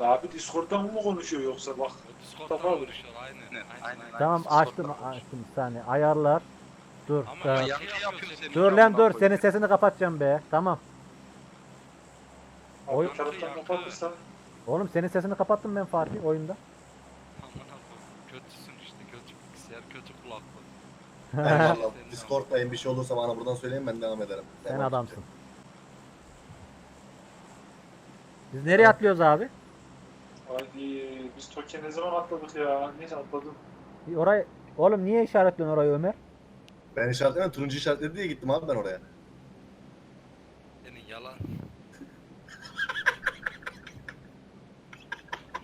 La abi Discord'dan mı konuşuyor yoksa bak. Discord'dan konuşuyor aynen. Aynen. aynen. Tamam açtım açtım bir saniye. Ayarlar. Dur. Ama tamam. ya- Yanlış yapıyor seni. Dur lan dur senin sesini kapatacağım be. Tamam. Abi Oy- taraftan kapatırsan. Oğlum senin sesini kapattım ben Fatih oyunda. Aman Allah'ım, Kötüsün işte kötü bilgisayar kötü kulaklık. Eyvallah. Discord'dayım bir şey olursa bana buradan söyleyin ben devam ederim. Sen Devam adamsın. Biz nereye atlıyoruz abi? Haydi biz Tokyo ne zaman atladık ya? Neyse atladım. Orayı Oğlum niye işaretliyorsun orayı Ömer? Ben işaretlemedim. Turuncu işaretledi diye gittim abi ben oraya. Senin yalan.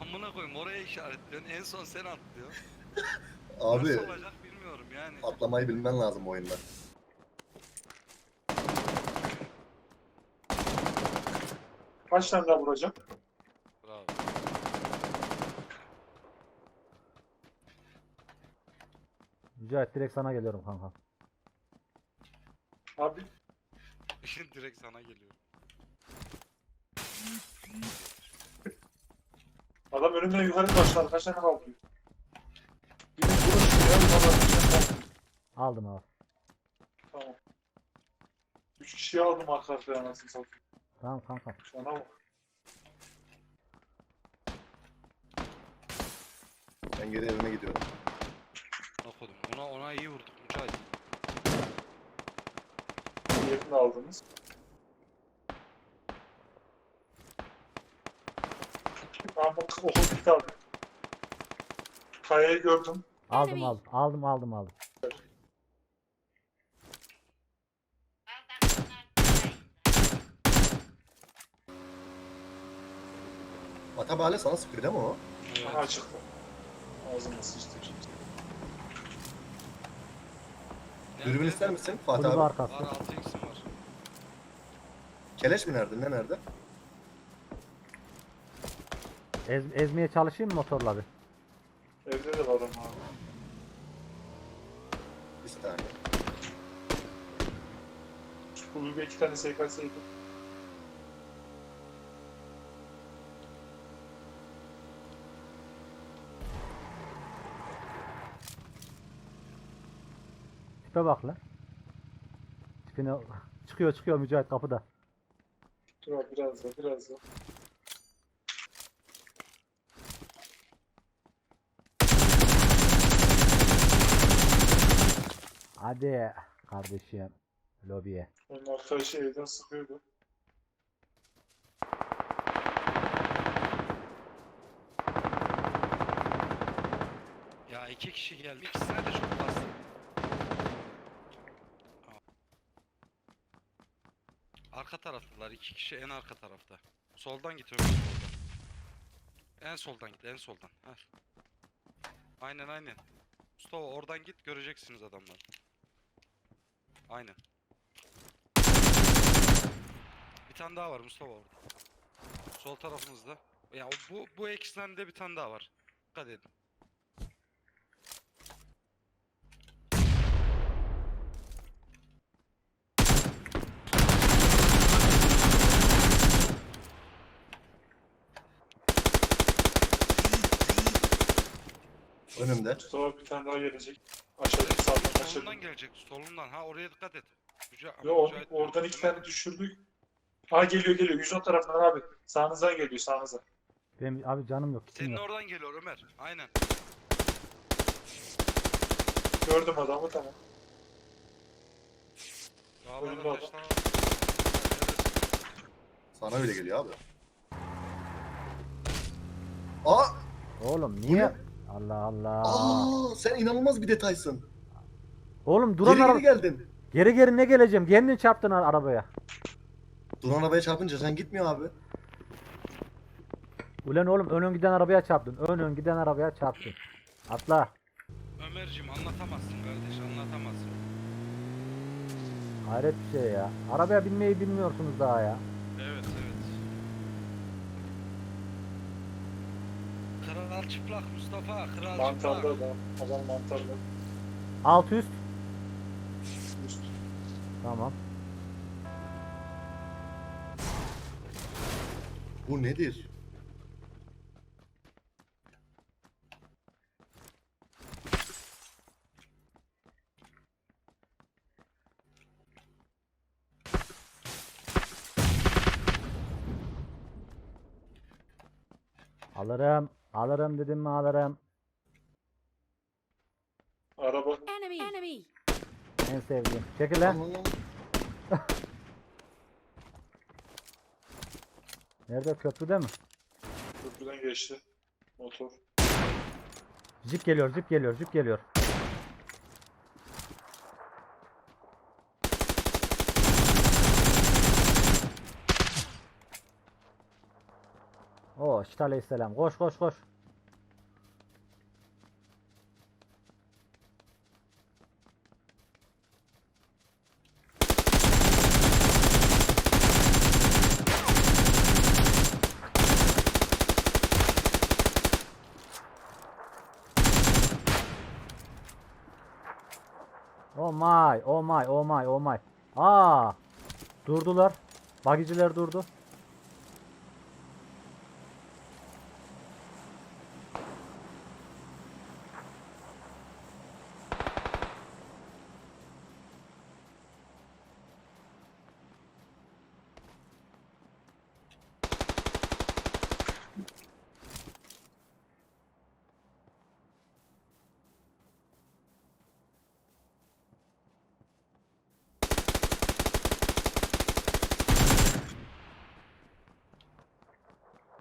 Amına koyayım oraya işaretliyorsun en son sen atlıyorsun. Abi Nasıl olacak bilmiyorum yani. atlamayı bilmen lazım bu oyunda. Kaç tane daha vuracağım? Mücahit direkt sana geliyorum kanka. Abi Direkt sana geliyor. adam önümden yukarı başladı. Kaç tane kalkıyor? Bir de vurun ya. kalkıyor. Aldım abi. Tamam. Üç kişiyi aldım arka arkaya anasını satayım. Tamam kanka. Sana bak. Ben geri evime gidiyorum. Okudum. Ona ona iyi vurduk Mücahit. Diğerini de aldınız. Tamam bak okul abi. Kayayı gördüm. Aldım aldım. Aldım aldım aldım. Atabale sana sıkıyor değil mi o? Aha açıktı. Ağzıma sıçtı şimdi. Nerede? Dürbün ister misin Fatih Kulübü abi? Var arkası. 6x'im var. Keleş mi nerede? Ne nerede? Ez, ezmeye çalışayım mı motorla bir? Evde de var ama abi. Bir saniye. Şu kulübe iki tane SKS. Tipe bak lan. Tipine çıkıyor çıkıyor Mücahit kapıda. Dur abi biraz da biraz da. Hadi kardeşim. Lobiye. Onun arkadaşı evden sıkıyordu. Ya iki kişi geldi. İkisine de çok Arka taraftalar. iki kişi en arka tarafta. Soldan git öbür soldan. En soldan git en soldan. Heh. Aynen aynen. Mustafa oradan git göreceksiniz adamları. Aynen. Bir tane daha var Mustafa orada. Sol tarafımızda. Ya bu bu ekslende bir tane daha var. Dikkat edin. Önümde. Mustafa bir tane daha gelecek. Aşağıdaki sağdan aşağıdan. Solundan gelecek. Solundan. Ha oraya dikkat et. Müca Yo, or- Mücahit- oradan iki tane düşürdük. Ha geliyor geliyor. 110 tarafından abi. Sağınızdan geliyor sağınıza. Benim abi canım yok. Kitim Senin yok. oradan geliyor Ömer. Aynen. Gördüm adamı tamam. Dağlara Önünde adam. Sana öyle geliyor abi. Aa! Oğlum niye? Allah Allah. Aa! Sen inanılmaz bir detaysın. Oğlum duran Geri araba. geri geldin. Geri geri ne geleceğim? Kendin çarptın ar- arabaya. Duran arabaya çarpınca sen gitmiyor abi. Ulan oğlum ön ön giden arabaya çarptın. Ön ön giden arabaya çarptın. Atla. Ömerciğim anlatamazsın kardeş anlatamazsın. Hayret bir şey ya. Arabaya binmeyi bilmiyorsunuz daha ya. Kral çıplak Mustafa, kral Mantarda çıplak. da. Adam mantarda. Alt üst. Üst. Tamam. Bu nedir? Alırım. Alırım dedim mi alırım. Araba Enemy! Enemy! En sevdiğim. Çekil lan. Lan. Nerede köprüde mi? köprüden geçti. Motor. Jip geliyor, jip geliyor, jip geliyor. İşte aleyhisselam. Koş koş koş. Oh my, oh my, oh my, oh my. Aa! Durdular. Bagiciler durdu.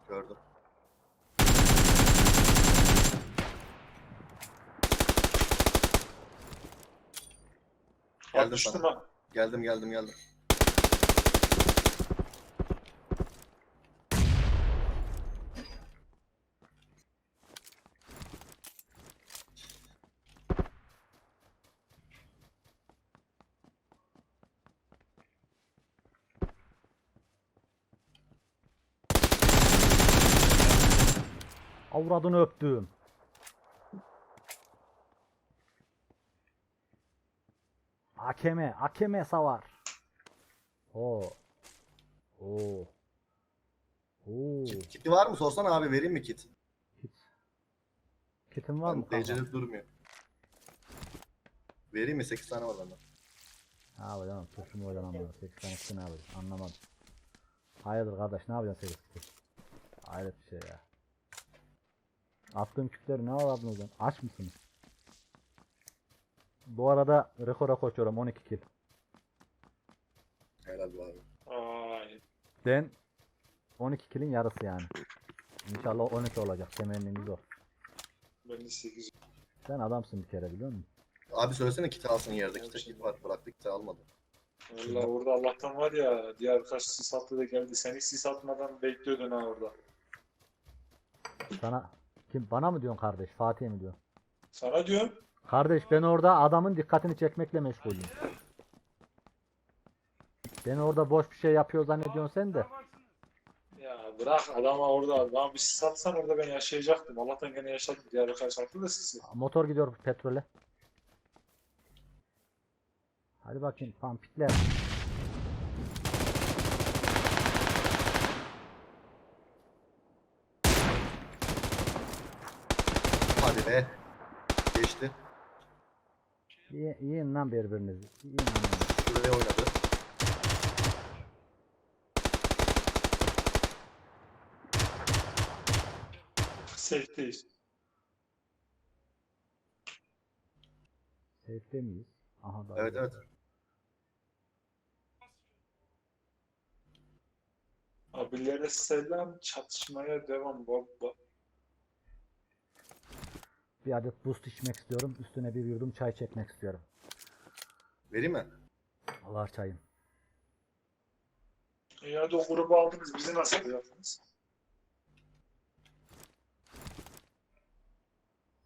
Gördüm. Geldim Atmıştım sana. ha. Geldim geldim geldim. Avradını öptüm. Akeme, Akeme savar. Oo. Oo. Oo. Kit, kiti var mı? Sorsana abi vereyim mi kit? Kit. Kitin var mı? DC'de durmuyor. Vereyim mi? 8 tane var bende. Yapacaksın? Turşu mu oynanan bana? 8 tane kiti ne yapacaksın? Anlamadım. Hayırdır kardeş ne yapacaksın 8 kiti? Hayret bir şey ya. Attığım kütleri ne hocam? Aç mısınız? Bu arada rekora koşuyorum 12 kill. Helal bu abi. Ay. Ben 12 kill'in yarısı yani. İnşallah 12 olacak temennimiz o. Ben de 8. Sen adamsın bir kere biliyor musun? Abi söylesene kiti alsın yerde. Kiti kit var. Bıraktı kiti almadı. Valla orada Allah'tan var ya diğer kaç sis attı da geldi. Sen hiç sis atmadan bekliyordun ha orada. Sana kim bana mı diyorsun kardeş? Fatih'e mi diyorsun? Sana diyorum. Kardeş ben orada adamın dikkatini çekmekle meşgulüm. Ben orada boş bir şey yapıyor zannediyorsun sen de. Ya bırak adama orada. Bana bir sis atsan orada ben yaşayacaktım. Allah'tan gene yaşadım. Diğer kaç attı da sisi. Motor gidiyor petrole. Hadi bakayım pampikler. Hadi be. İyi, yiyin lan birbirinizi. Yiyin lan. Şuraya oynadı. Safe'deyiz. Safe'de miyiz? Aha da. Evet evet. Abilere selam. Çatışmaya devam baba. Bir adet boost içmek istiyorum. Üstüne bir yudum çay çekmek istiyorum. Vereyim mi? Allah çayım. İyi hadi o grubu aldınız. Bizi nasıl yaptınız?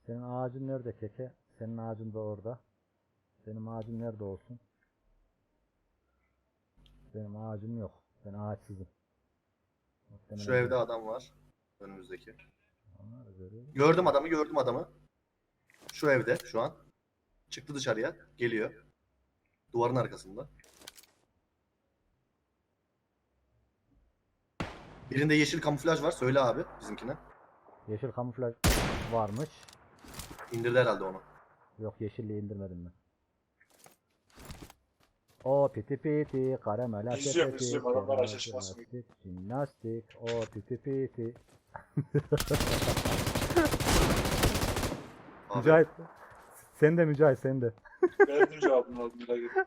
Senin ağacın nerede keke? Senin ağacın da orada. Benim ağacım nerede olsun? Benim ağacım yok. Ben ağaçsızım. Muhtemelen Şu evde adam var. Önümüzdeki. Gördüm adamı gördüm adamı. Şu evde şu an. Çıktı dışarıya. Geliyor. Duvarın arkasında. Birinde yeşil kamuflaj var. Söyle abi bizimkine. Yeşil kamuflaj varmış. İndirdi herhalde onu. Yok yeşilliği indirmedim ben. O piti piti karamela izliyorum. Adamlar jimnastik. Jimnastik o piti piti. Abi, Mücahit. Sen de Mücahit sen de. Verdim cevabını aldım. Bir daha gel.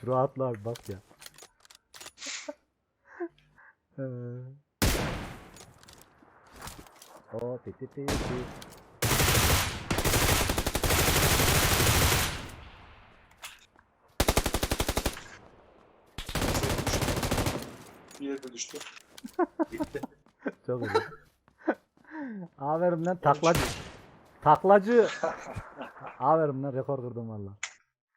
Şuraya atla abi bak ya. Ee. o piti piti. Bir yerde düştü. Gitti. Çok iyi. Aferin lan taklacı. Taklacı. Aferin lan rekor kırdım valla.